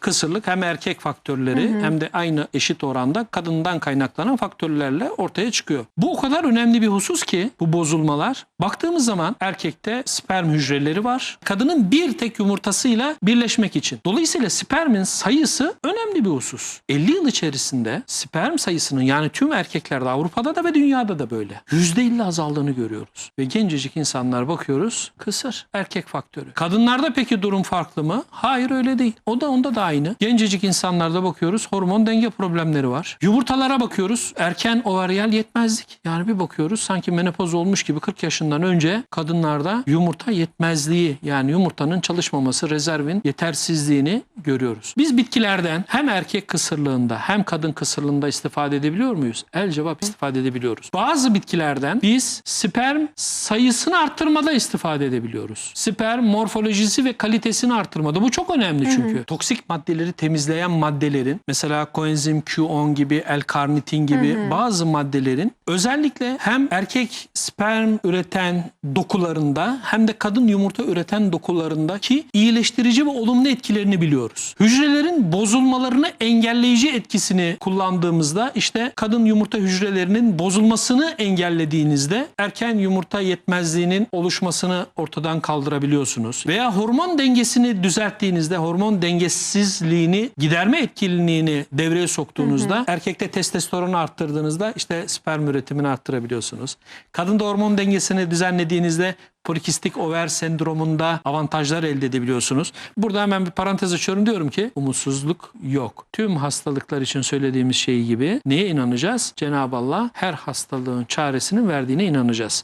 Kısırlık hem erkek faktörleri hem de aynı eşit oranda kadından kaynaklanan faktörlerle ortaya çıkıyor. Bu o kadar önemli bir husus ki bu bozulmalar. Baktığımız zaman erkekte sperm hücreleri var. Kadının bir tek yumurtasıyla birleşmek için. Dolayısıyla spermin sayısı önemli bir husus. 50 yıl içerisinde sperm sayısının yani tüm erkeklerde Avrupa'da da ve dünyada da böyle %50 azaldığını görüyoruz. Ve gencecik insanlar bakıyoruz kısır erkek faktörü. Kadınlarda peki durum farklı mı? Hayır öyle değil. O da onda da aynı. Gencecik insanlarda bakıyoruz hormon denge problemleri var. Yumurtalara bakıyoruz erken ovaryal yetmezlik. Yani bir bakıyoruz sanki menopoz olmuş gibi 40 yaşından önce kadınlarda yumurta yetmezliği yani yumurtanın çalışmaması, rezervin yetersizliğini görüyoruz. Biz bitkilerden hem erkek kısırlığında hem kadın kısırlığında istifade edebiliyor muyuz? El cevap istifade edebiliyoruz. Bazı bitkilerden biz sperm sayısını arttırmada istifade edebiliyoruz. Sperm morfolojisi ve kalitesini arttırmada. Bu çok önemli çünkü. Toksik maddeleri temizleyen maddelerin mesela koenzim Q10 gibi, L-karnitin gibi bazı maddelerin özellikle hem erkek sperm üreten dokularında hem de kadın yumurta üreten dokularındaki iyileştirici ve olumlu etkilerini biliyoruz. Hücrelerin bozulmalarını engelleyici etkisini kullandığımızda işte kadın yumurta hücrelerinin bozulmasını engellediğinizde erken yumurta yetmezliğinin oluşmasını ortadan kaldırabiliyorsunuz. Veya hormon dengesini düzelttiğinizde hormon dengesizliğini giderme etkinliğini devreye soktuğunuzda erkekte testosteronu arttırdığınızda işte sperm üretimini arttırabiliyorsunuz. Kadında hormon dengesini düzenlediğinizde polikistik over sendromunda avantajlar elde edebiliyorsunuz. Burada hemen bir parantez açıyorum diyorum ki umutsuzluk yok. Tüm hastalıklar için söylediğimiz şey gibi neye inanacağız? Cenab-ı Allah her hastalığın çaresinin verdiğine inanacağız.